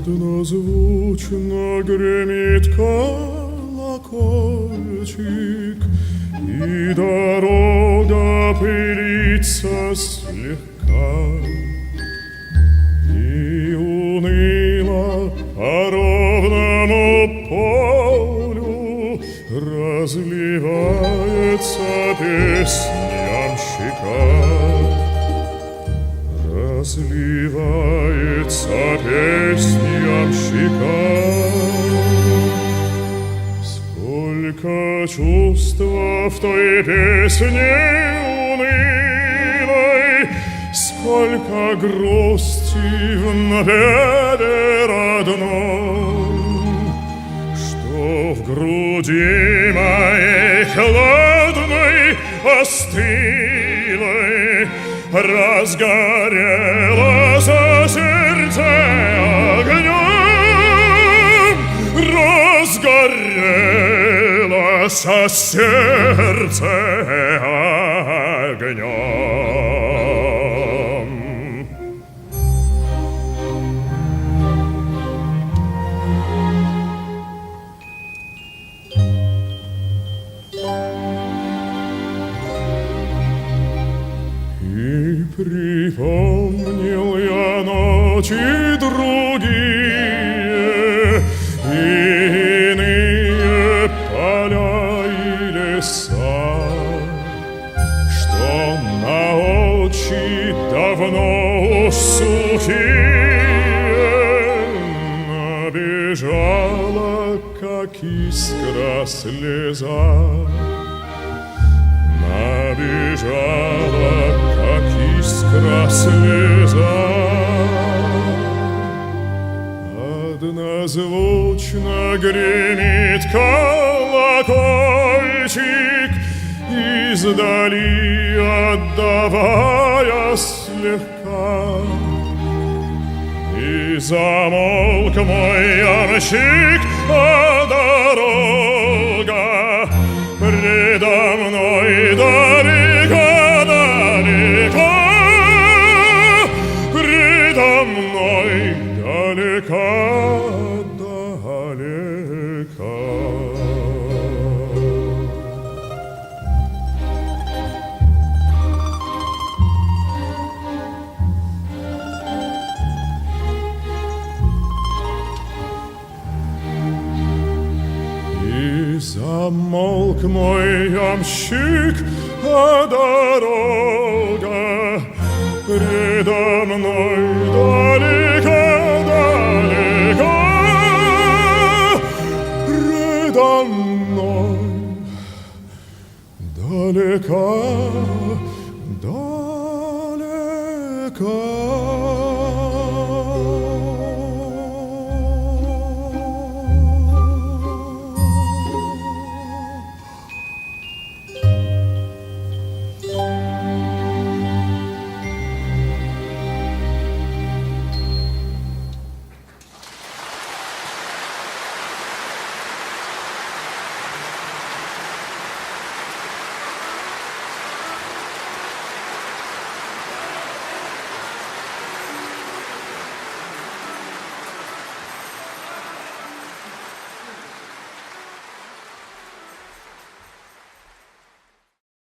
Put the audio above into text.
Однозвучно гремит колокольчик, И дорога пылится слегка. И уныло по ровному полю Разливается песня ямщика. Разливается песня ямщика. Сколько чувства в той песне унылой, Сколько грусти в напеве родном, Что в груди моей холодной, остылой Разгорело за сердце огнем, Разгорело со сердце огнем. И припомнил я ночи другие, иные поля и леса, что на очи давно уж сухие набежала, как искра слеза. Набежала, Однозвучно гремит колокольчик, Издали отдавая слегка. И замолк мой ямщик, а дорога Предо замолк мой ямщик, а дорога предо мной далеко-далеко. Предо мной далеко, далеко.